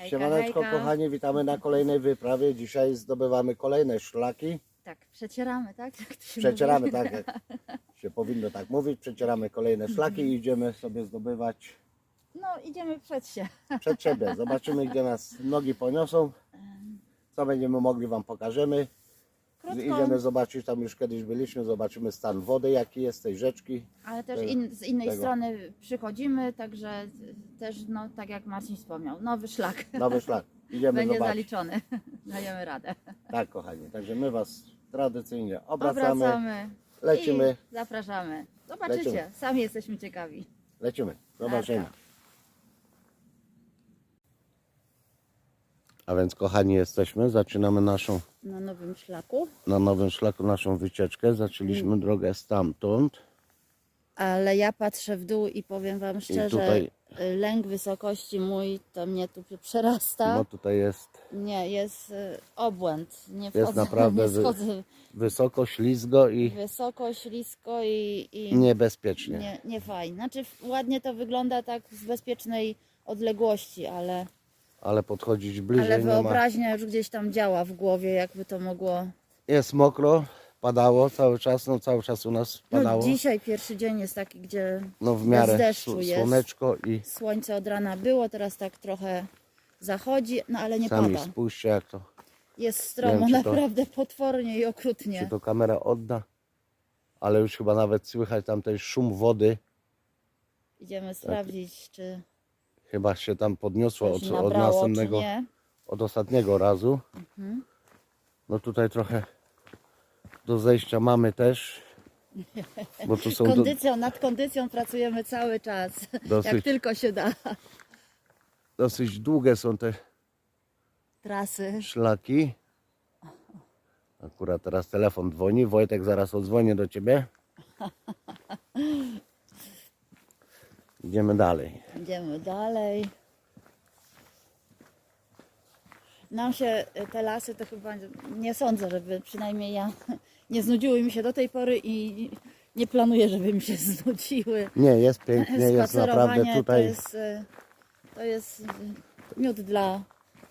Hejka, Siemaneczko hejka. kochani, witamy na kolejnej wyprawie. Dzisiaj zdobywamy kolejne szlaki. Tak, przecieramy, tak? Jak to się Przecieramy, mówi? tak jak się powinno tak mówić. Przecieramy kolejne szlaki i idziemy sobie zdobywać No, idziemy przed się. przed siebie. Zobaczymy, gdzie nas nogi poniosą. Co będziemy mogli Wam pokażemy. Krótko, Idziemy zobaczyć, tam już kiedyś byliśmy, zobaczymy stan wody, jaki jest tej rzeczki. ale też tego- in, z innej tego. strony przychodzimy, także też, no, tak jak Marcin wspomniał, nowy szlak Nowy szlak. Idziemy będzie zobaczyć. zaliczony. Dajemy radę. Tak, kochani. Także my Was tradycyjnie obracamy, Obracamy lecimy, i zapraszamy. Zobaczycie, Lecimy. sami jesteśmy ciekawi. lecimy. Zobaczymy. Narka. A więc kochani jesteśmy, zaczynamy naszą, Na nowym szlaku. na nowym szlaku naszą wycieczkę. Zaczęliśmy Mm. drogę stamtąd. Ale ja patrzę w dół i powiem Wam szczerze, tutaj- lęk wysokości mój to mnie tu przerasta. No tutaj jest Nie, jest y, obłęd. Nie Jest wchodzę, naprawdę nie wy- wysoko, ślizgo i wysoko, ślisko i, i niebezpiecznie. nie, nie fajnie. Znaczy ładnie to wygląda tak z bezpiecznej odległości, ale, Ale podchodzić bliżej ale nie ma. wyobraźnia już gdzieś tam działa w głowie, jakby to mogło. Jest mokro, padało cały czas, no cały czas u nas No, padało. dzisiaj pierwszy dzień jest taki, gdzie No w bez miarę deszczu sł- jest. słoneczko i słońce od rana było, teraz tak trochę zachodzi, no ale nie sami pada. spójrzcie jak to, Jest stromo, czy to- naprawdę potwornie i okrutnie. czy to kamera odda. Ale już chyba nawet słychać tam ten szum wody. Idziemy sprawdzić, czy Chyba się tam podniosło od, od nabrało, następnego, od ostatniego razu. Mhm. No tutaj trochę do zejścia mamy też. Bo tu są do, Kondycją, nad kondycją pracujemy cały czas, Dosyć. jak tylko się da. dosyć długie są te Trasy. szlaki. Akurat teraz telefon dzwoni. Wojtek zaraz odzwonię do ciebie. Idziemy dalej. Idziemy dalej. Nam się te lasy to chyba nie sądzę, żeby przynajmniej ja nie znudziły mi się do tej pory i nie planuję, żeby mi się znudziły. Nie, jest pięknie, jest naprawdę tutaj. to jest, to jest miód dla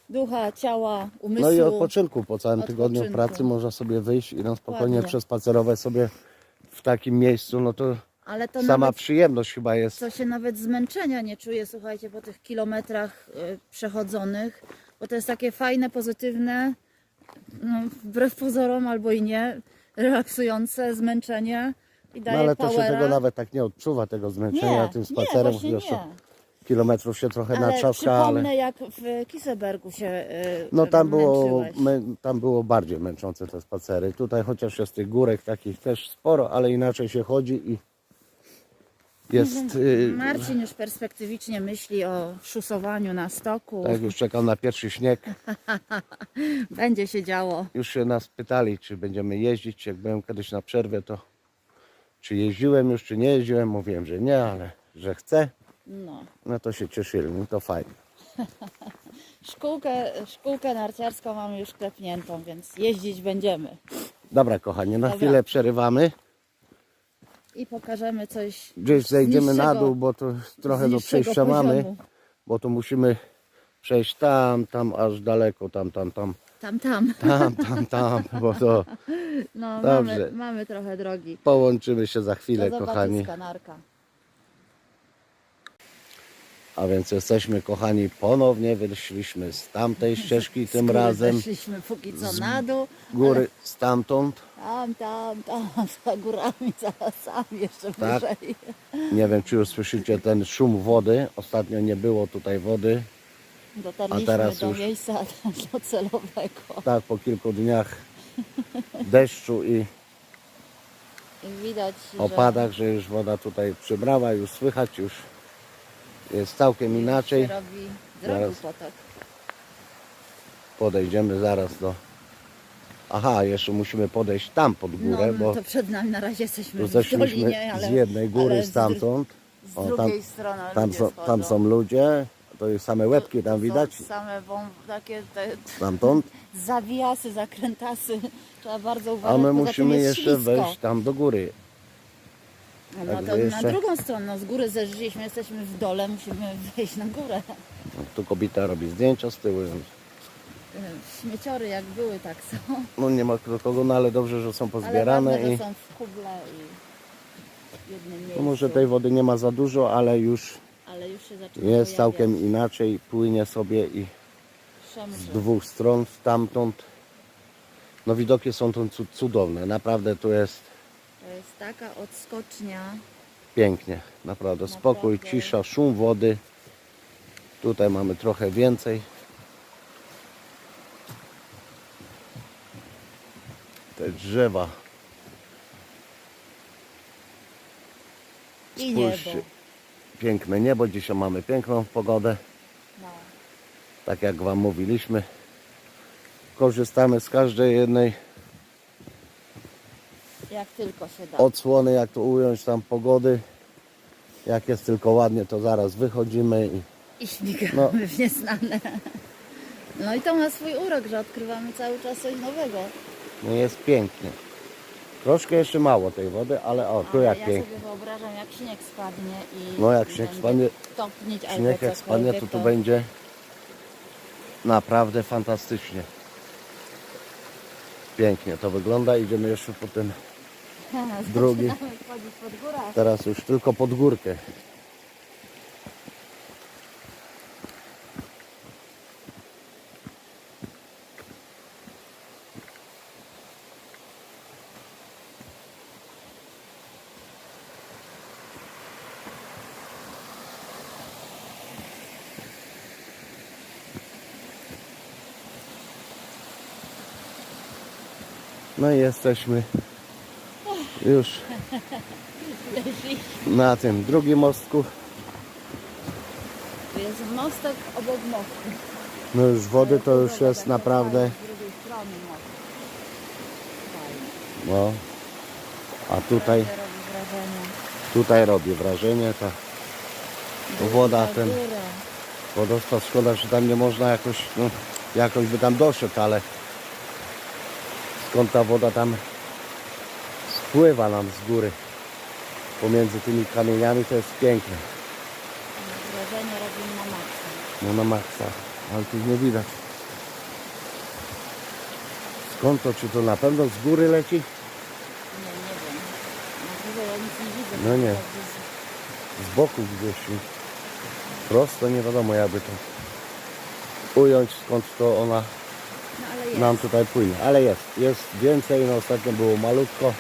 ducha, ciała, umysłu. No i odpoczynku po całym tygodniu Odpoczynku. pracy można sobie wyjść i no spokojnie Dokładnie. przespacerować sobie w takim miejscu. No to Ale to sama nawet przyjemność chyba jest. co się nawet zmęczenia nie czuje, słuchajcie, po tych kilometrach y, przechodzonych, bo to jest takie fajne, pozytywne, no, wbrew pozorom albo i nie, relaksujące zmęczenie i No daje ale to się powera. tego nawet tak nie odczuwa, tego zmęczenia nie, tym nie, spacerem. właśnie chociaż to nie. kilometrów się trochę Ale natrzaska, ale jak w Kisebergu się y, no tam było, my, tam było bardziej męczące te spacery. Tutaj chociaż jest tych górek takich też sporo, ale inaczej się chodzi i jest, y, Marcin już perspektywicznie myśli o szusowaniu na stoku. tak już czekam na pierwszy śnieg. Będzie się działo. Już się nas pytali, czy będziemy jeździć. Jak byłem kiedyś na przerwie, to czy jeździłem już, czy nie jeździłem. Mówiłem, że nie, ale że chcę. No. No to się cieszyli, no to fajnie. Szkółkę, szkółkę narciarską mamy już klepniętą, więc jeździć będziemy. Dobra, kochanie, na Dobra. chwilę przerywamy. I pokażemy coś. Gdzieś zejdziemy na dół, bo to trochę do przejścia mamy. poziomu. Bo to musimy przejść tam, tam, aż daleko, tam, tam, tam, Tam, tam. tam, tam, tam, bo to No, Dobrze. mamy, mamy trochę drogi. połączymy się za Do chwilę, kochani. zobaczyska narka. A więc jesteśmy, kochani, ponownie wyszliśmy z tamtej ścieżki, tym razem Zeszliśmy póki co na dół. góry stamtąd. Tam, tam, tam, za górami, za lasami jeszcze Tak. wyżej. Nie wiem, czy już słyszycie ten szum wody. Ostatnio nie było tutaj wody. Dotarliśmy teraz do już- miejsca docelowego. Tak, po kilku dniach deszczu i I widać, że opadach, że już woda tutaj przybrała, już słychać, już jest całkiem inaczej. robi Zaraz. potok. Podejdziemy zaraz do... Aha, jeszcze musimy podejść tam pod górę, no, bo to przed nami na razie jesteśmy w dolinie, ale z jednej góry ale z dru- stamtąd. Z O, drugiej tam, strony tam, są, tam są ludzie, to jest same łebki tam widać, same takie te, stamtąd. zawijasy, zakrętasy. Trzeba bardzo uważać. A my musimy jeszcze wejść tam do góry. No Także to jeszcze- na drugą stronę, no z góry zeszliśmy, jesteśmy w dole, musimy wejść na górę. Tu kobieta robi zdjęcia z tyłu. Śmieciory jak były, tak są. No nie ma do kogo, no ale dobrze, że są Ale pozbierane i że są w kuble i w jednym miejscu. no może tej wody nie ma za dużo, ale już Ale już się zaczyna jest całkiem inaczej, płynie sobie i z dwóch stron stamtąd. No widoki są tu cu- cudowne, naprawdę tu jest To jest taka odskocznia. pięknie, naprawdę spokój, Naprawdę. cisza, szum wody. Tutaj mamy trochę więcej. Te drzewa. I Spójrzcie. niebo. Piękne niebo, dzisiaj mamy piękną pogodę, No. tak jak Wam mówiliśmy. Korzystamy z każdej jednej Jak tylko się da. odsłony, jak to ująć tam pogody. Jak jest tylko ładnie, to zaraz wychodzimy i I śmigamy No. w nieznane. No i to ma swój urok, że odkrywamy cały czas coś nowego. no jest pięknie. Troszkę jeszcze mało tej wody, ale o, tu Ale jak ja pięknie. sobie wyobrażam, jak śnieg spadnie i No, jak i śnieg będzie spadnie- topnieć albo Śnieg jak spadnie, to cokolwiek, tu będzie naprawdę fantastycznie. Pięknie to wygląda. Idziemy jeszcze po ten, drugi. Teraz już tylko pod górkę. No i jesteśmy już na tym drugim mostku. Tu jest mostek obok mostu. No już wody to już jest naprawdę, Z drugiej strony most. Fajnie. no. A tutaj, Naprawdę robi wrażenie. tutaj robi wrażenie ta woda, ten wodospad. Szkoda, że tam nie można jakoś, no, jakoś by tam doszedł, ale skąd ta woda tam spływa nam z góry pomiędzy tymi kamieniami, to jest piękne. Wrażenie robi na maksa. No na maksa, ale tu nie widać. Skąd to? Czy to na pewno z góry leci? Nie, nie wiem. Na górze ja nic nie widzę. No nie. Z boku gdzieś. Prosto nie wiadomo jakby to ująć skąd to ona No nam tutaj płynie. Ale jest, jest więcej, no ostatnio było malutko.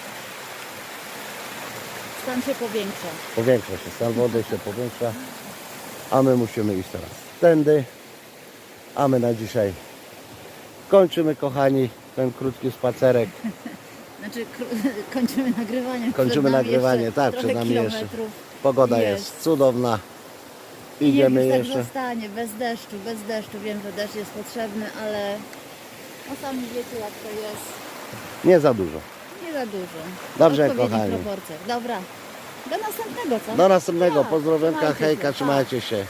Stan się powiększa. Powiększa się, stan wody się powiększa. A my musimy iść teraz tędy. A my na dzisiaj kończymy kochani ten krótki spacerek. Znaczy kończymy nagrywanie. Kończymy nagrywanie, jeszcze tak, przed nami jeszcze. Pogoda Jest. jest cudowna. Niech Idziemy już tak jeszcze. zostanie, bez deszczu, bez deszczu. Wiem, że deszcz jest potrzebny, ale no sami wiecie jak to jest. Nie za dużo. Nie za dużo. Dobrze, kochani. proporcjach. Dobra. Do następnego, co? Do następnego. Pozdrowionka, hejka, trzymajcie się.